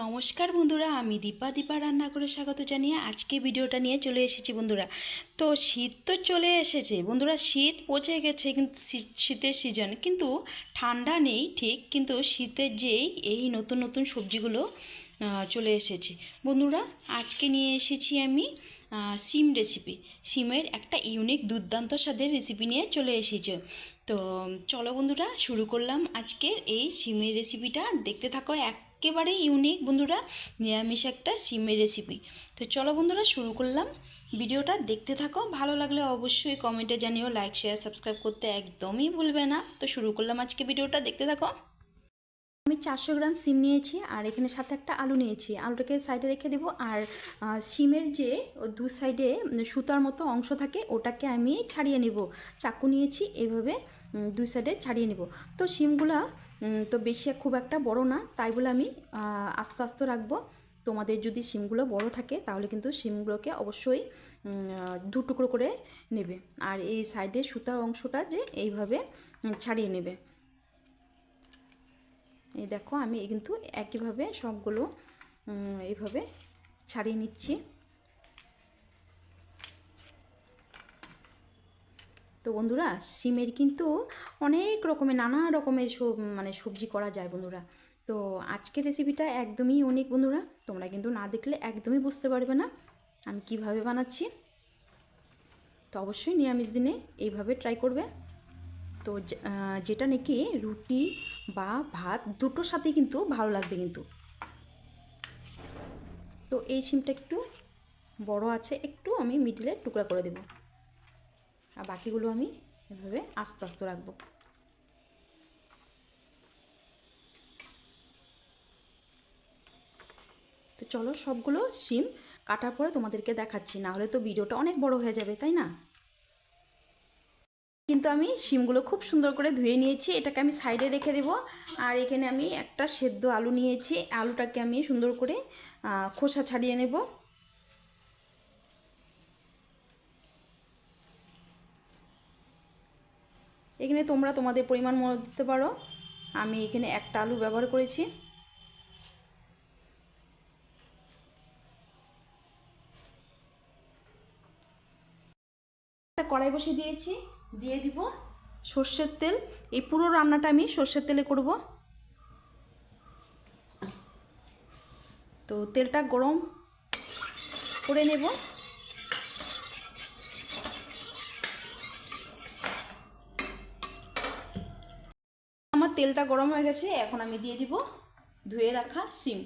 নমস্কার বন্ধুরা, আমি দীপা। দীপা রান্না করে স্বাগত জানিয়ে আজকে ভিডিওটা নিয়ে চলে এসেছি বন্ধুরা। তো শীত তো চলে এসেছে বন্ধুরা, শীত পচে গেছে কিন্তু শীতের সিজন কিন্তু ঠান্ডা নেই ঠিক, কিন্তু শীতের যেই এই নতুন নতুন সবজিগুলো চলে এসেছে। বন্ধুরা, আজকে নিয়ে এসেছি আমি সিম রেসিপি সিমের একটা ইউনিক দুর্দান্ত স্বাদের রেসিপি নিয়ে চলে এসেছে। তো চলো বন্ধুরা, শুরু করলাম আজকের এই সিমের রেসিপিটা দেখতে থাকো একেবারে ইউনিক বন্ধুরা, নিরামিষ একটা সিমের রেসিপি তো চলো বন্ধুরা, শুরু করলাম। ভিডিওটা দেখতে থাকো। ভালো লাগলে অবশ্যই কমেন্টে জানিও লাইক শেয়ার সাবস্ক্রাইব করতে একদমই ভুলবে না। তো শুরু করলাম আজকে ভিডিওটা, দেখতে থাকো। আমি চারশো গ্রাম সিম নিয়েছি আর এখানে সাথে একটা আলু নিয়েছি। আলুটাকে সাইডে রেখে দেবো আর সিমের যে দু সাইডে সুতার মতো অংশ থাকে, ওটাকে আমি ছাড়িয়ে নেব। চাকু নিয়েছি, এভাবে দুই সাইডে ছাড়িয়ে নেব। তো সিমগুলা তো বেশি খুব একটা বড় না, তাই বলে আমি আস্তে আস্তে রাখব। তোমাদের যদি সিমগুলো বড় থাকে, তাহলে কিন্তু সিমগুলোকে অবশ্যই দু টুকরো করে নেবে। আর এই সাইডে সুতার অংশটা যে এইভাবে ছাড়িয়ে নেবে। এই দেখো, আমি কিন্তু একইভাবে সবগুলো এইভাবে ছাড়িয়ে নিচ্ছি। তো বন্ধুরা, সিমের কিন্তু অনেক রকমের, নানা রকমের মানে সবজি করা যায় বন্ধুরা। তো আজকের রেসিপিটা একদমই অনেক বন্ধুরা। তোমরা কিন্তু না দেখলে একদমই বুঝতে পারবে না আমি কীভাবে বানাচ্ছি। তো অবশ্যই নিরামিষ দিনে এইভাবে ট্রাই করবে। তো যেটা নাকি রুটি বা ভাত দুটোর সাথেই কিন্তু ভালো লাগবে কিন্তু। তো এই সিমটা একটু বড় আছে, একটু আমি মিডিলে টুকরা করে দেব। আর বাকিগুলো আমি এভাবে আস্তে আস্তে রাখব। তো চলো সবগুলো সিম কাটার পরে তোমাদেরকে দেখাচ্ছি, না হলে তো ভিডিওটা অনেক বড় হয়ে যাবে, তাই না? কিন্তু আমি শিমগুলো খুব সুন্দর করে ধুয়ে নিয়েছি, এটাকে আমি সাইডে রেখে দেব। আর এখানে আমি একটা সেদ্ধ আলু নিয়েছি, আলুটাকে আমি সুন্দর করে খোসা ছাড়িয়ে নেব। এখানে তোমরা তোমাদের পরিমাণ মতো দিতে পারো। আমি এখানে একটা আলু ব্যবহার করেছি। কড়াই বসিয়ে দিয়েছি। দিয়ে দিব সর্ষের তেল। এই পুরো রান্নাটা আমি সর্ষের তেলে করব। তো তেলটা গরম করে নেব। আমার তেলটা গরম হয়ে গেছে, এখন আমি দিয়ে দিব ধুয়ে রাখা সিম।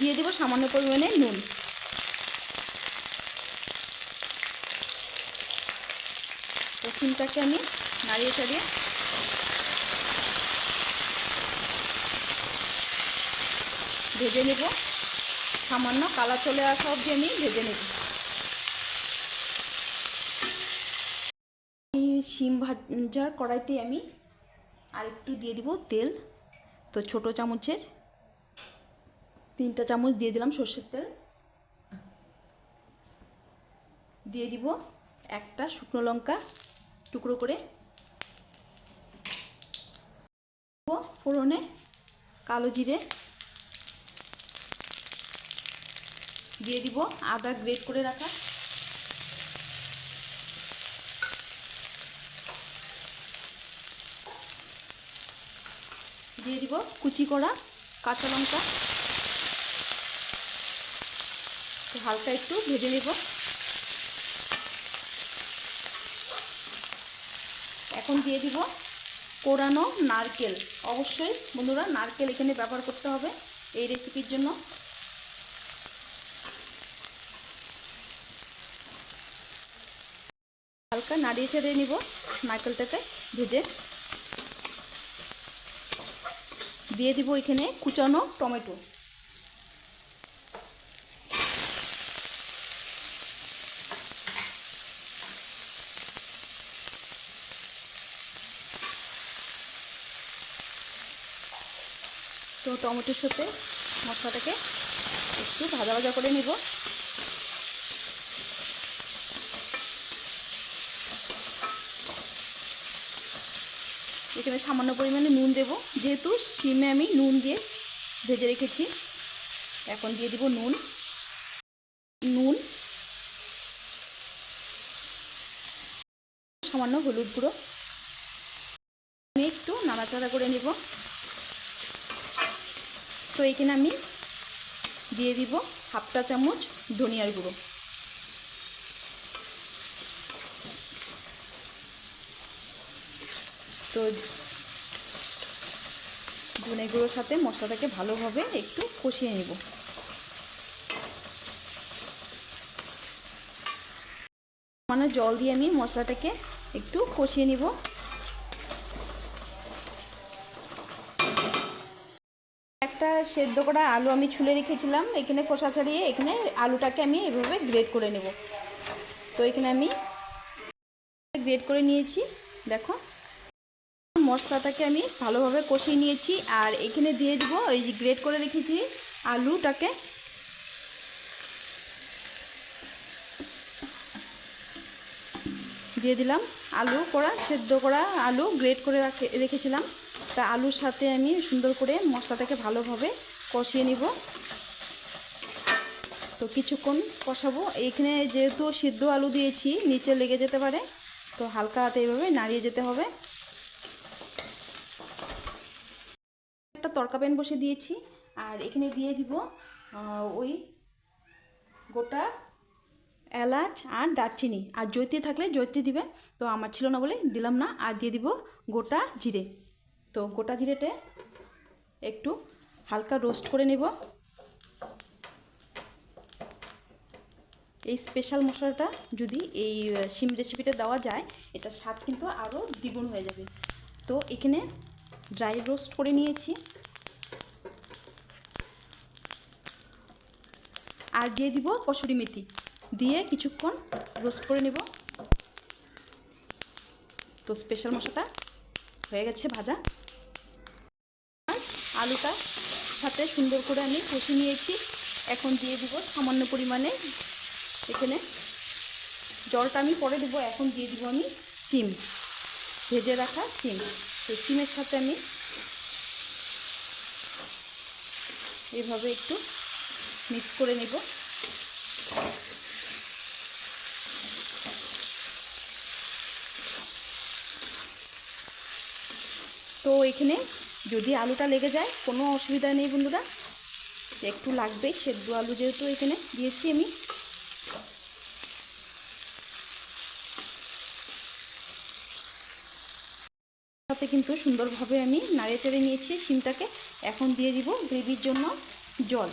দিয়ে দেবো সামান্য পরিমাণে নুন। তো সিমটাকে আমি নাড়িয়ে চাড়িয়ে ভেজে নেব। সামান্য কালার চলে আসা অবধি আমি ভেজে নেব। শিম ভাজার কড়াইতে আমি আরেকটু দিয়ে দিব তেল। তো ছোট চামচের তিনটা চামচ দিয়ে দিলাম সর্ষের তেল। দিয়ে দিব একটা শুকনো লঙ্কা। টুকরো করে ফোড়নে কালো জিরে দিয়ে দিব আদা গ্রেট করে রাখা। দিয়ে দিব কুচি করা কাঁচা লঙ্কা। হালকা একটু ভেজে নেব। এখন দিয়ে দিব কোরানো নারকেল। অবশ্যই বন্ধুরা নারকেল এখানে ব্যবহার করতে হবে এই রেসিপির জন্য। হালকা নাড়িয়ে ছেড়ে নিব নারকেলটাকে ভেজে। দিয়ে দিব এখানে কুচানো টমেটো। টমেটোর সাথে মশলাটাকে একটু ভাজা ভাজা করে নেব। এখানে সামান্য পরিমাণে নুন দেব। যেহেতু শিমে আমি নুন দিয়ে ভেজে রেখেছি, এখন দিয়ে দিব নুন। নুন, সামান্য হলুদ গুঁড়ো। আমি একটু নাড়াচাড়া করে নেব। তো এখানে আমি দিয়ে দিব হাফটা চামচ ধনিয়ার গুঁড়ো। তো ধনে গুঁড়োর সাথে মশলাটাকে ভালোভাবে একটু কষিয়ে নেব। মানে জল দিয়ে আমি মশলাটাকে একটু কষিয়ে নিব। সেদ্ধ করা আলু আমি ছুলে রেখেছিলাম। এখানে কষা ছাড়িয়ে এখানে আলুটাকে আমি এভাবে গ্রেড করে নেব। তো এখানে আমি গ্রেড করে নিয়েছি, দেখো। মশলাটাকে আমি ভালোভাবে কষিয়ে নিয়েছি আর এখানে দিয়ে দিব ওই যে গ্রেড করে রেখেছি আলুটাকে। দিয়ে দিলাম আলু করা, সেদ্ধ করা আলু গ্রেড করে রাখে, রেখেছিলাম। তা আলুর সাথে আমি সুন্দর করে মশলাটাকে ভালোভাবে কষিয়ে নিব। তো কিছুক্ষণ কষাবো। এইখানে যেহেতু সিদ্ধ আলু দিয়েছি, নিচে লেগে যেতে পারে। তো হালকা হাতে এইভাবে নাড়িয়ে যেতে হবে। একটা তরকা প্যান বসে দিয়েছি। আর এখানে দিয়ে দিব ওই গোটা এলাচ আর দারচিনি। আর জৈত্রী থাকলে জৈত্রী দিবে। তো আমার ছিল না বলে দিলাম না। আর দিয়ে দিব গোটা জিরে। তো গোটা জিরেটে একটু হালকা রোস্ট করে নেব। এই স্পেশাল মশলাটা যদি এই সিম রেসিপিটা দেওয়া যায়, এটার স্বাদ কিন্তু আরও দ্বিগুণ হয়ে যাবে। তো এখানে ড্রাই রোস্ট করে নিয়েছি। আর দিয়ে দিব কসুরি মেথি। দিয়ে কিছুক্ষণ রোস্ট করে নেব। তো স্পেশাল মশলাটা হয়ে গেছে ভাজা। আলুটা সাথে সুন্দর করে আমি কষে নিয়েছি। এখন দিয়ে দিব সামান্য পরিমাণে এখানে জলটা আমি পরে দেবো। এখন দিয়ে দিব আমি সিম ভেজে রাখা সিম তো সিমের সাথে আমি এইভাবে একটু মিক্স করে নেব। তো এখানে যদি আলুটা লেগে যায়, কোনো অসুবিধা নেই বন্ধুরা। একটু লাগবে, সেদ্ধ আলু যেহেতু এখানে দিয়েছি আমি। সাথে কিন্তু সুন্দরভাবে আমি নাড়িয়ে চেড়ে নিয়েছি শিমটাকে। এখন দিয়ে দিব গ্রেভির জন্য জল।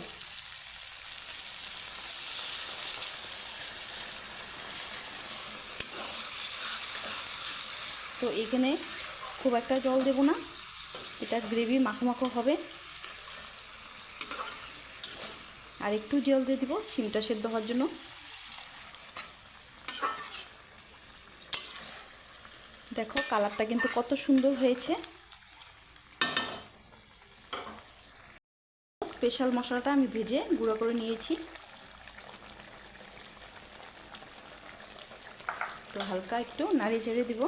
তো এখানে খুব একটা জল দেব না। এটা গ্রেভি মাখো মাখো হবে। আর একটু জল দিয়ে দিব, শিমটা সেদ্ধ হওয়ার জন্য। দেখো কালারটা কিন্তু কত সুন্দর হয়েছে। স্পেশাল মশলাটা আমি ভেজে গুঁড়ো করে নিয়েছি। তো হালকা একটু নাড়িয়ে চেড়ে দিব।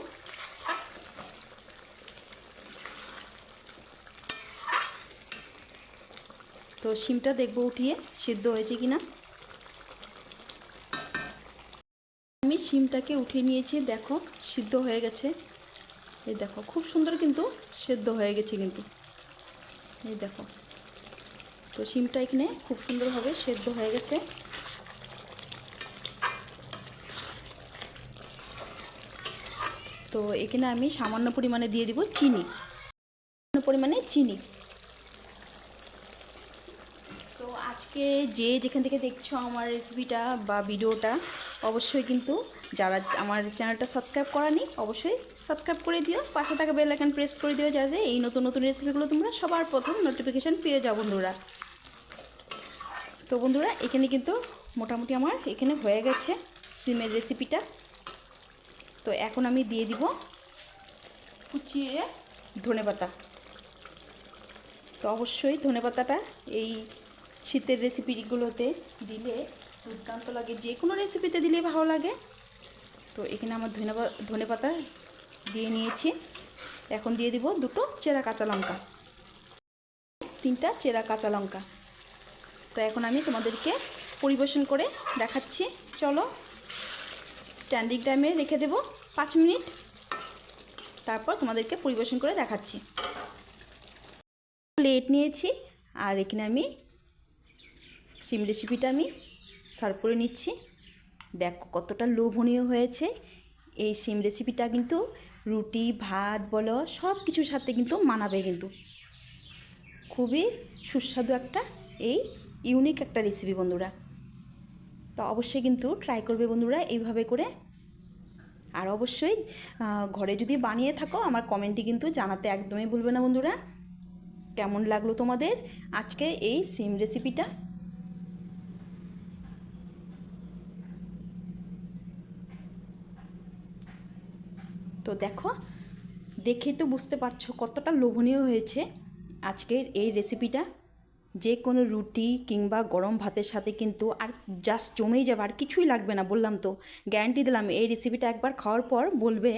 তো শিমটা দেখব উঠিয়ে, সিদ্ধ হয়েছে কিনা? আমি শিমটাকে উঠিয়ে নিয়েছি, দেখো, সিদ্ধ হয়ে গেছে। এই দেখো, খুব সুন্দর কিন্তু সেদ্ধ হয়ে গেছে কিন্তু। এই দেখো। তো শিমটা এখানে খুব সুন্দরভাবে সেদ্ধ হয়ে গেছে। তো এখানে আমি সামান্য পরিমাণে দিয়ে দিব চিনি। সামান্য পরিমাণে চিনি। আজকে যে যেখান থেকে দেখছ আমার রেসিপিটা বা ভিডিওটা, অবশ্যই কিন্তু যারা আমার চ্যানেলটা সাবস্ক্রাইব করানি, অবশ্যই সাবস্ক্রাইব করে দিও। পাশে থাকা বেল আইকন প্রেস করে দিও যাতে এই নতুন নতুন রেসিপিগুলো তোমরা সবার প্রথম নোটিফিকেশান পেয়ে যাও বন্ধুরা। তো বন্ধুরা, এখানে কিন্তু মোটামুটি আমার এখানে হয়ে গেছে সিমের রেসিপিটা। তো এখন আমি দিয়ে দিব কুচিয়ে ধনে পাতা তো অবশ্যই ধনেপাতাটা এই শীতের রেসিপিগুলোতে দিলে দুর্দান্ত লাগে। যে কোনো রেসিপিতে দিলে ভালো লাগে। তো এখানে আমার ধনে ধনে পাতা দিয়ে নিয়েছি। এখন দিয়ে দিব দুটো চেরা কাঁচা লঙ্কা। তিনটা চেরা কাঁচা লঙ্কা। তো এখন আমি তোমাদেরকে পরিবেশন করে দেখাচ্ছি। চলো স্ট্যান্ডিং টাইমে রেখে দেব পাঁচ মিনিট। তারপর তোমাদেরকে পরিবেশন করে দেখাচ্ছি। প্লেট নিয়েছি, আর এখানে আমি সিম রেসিপিটা আমি সার্ভ করে নিচ্ছি। দেখো কতটা লোভনীয় হয়েছে। এই সিম রেসিপিটা কিন্তু রুটি, ভাত বলো, সব কিছুর সাথে কিন্তু মানাবে কিন্তু। খুবই সুস্বাদু একটা, এই ইউনিক একটা রেসিপি বন্ধুরা। তো অবশ্যই কিন্তু ট্রাই করবে বন্ধুরা এইভাবে করে। আর অবশ্যই ঘরে যদি বানিয়ে থাকো, আমার কমেন্টে কিন্তু জানাতে একদমই ভুলবে না বন্ধুরা। কেমন লাগল তোমাদের আজকে এই সিম রেসিপিটা তো দেখো, দেখে তো বুঝতে পারছ কতটা লোভনীয় হয়েছে আজকের এই রেসিপিটা যে কোনো রুটি কিংবা গরম ভাতের সাথে কিন্তু আর জাস্ট জমেই যাবে, আর কিছুই লাগবে না, বললাম তো। গ্যারান্টি দিলাম, এই রেসিপিটা একবার খাওয়ার পর বলবে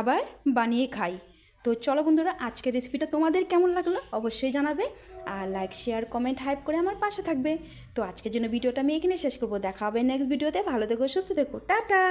আবার বানিয়ে খাই। তো চলো বন্ধুরা, আজকের রেসিপিটা তোমাদের কেমন লাগল অবশ্যই জানাবে, আর লাইক শেয়ার কমেন্ট হাইপ করে আমার পাশে থাকবে। তো আজকের জন্য ভিডিওটা আমি এখানে শেষ করব। দেখা হবে নেক্সট ভিডিওতে ভালো থেকো, সুস্থ থেকো। টাটা!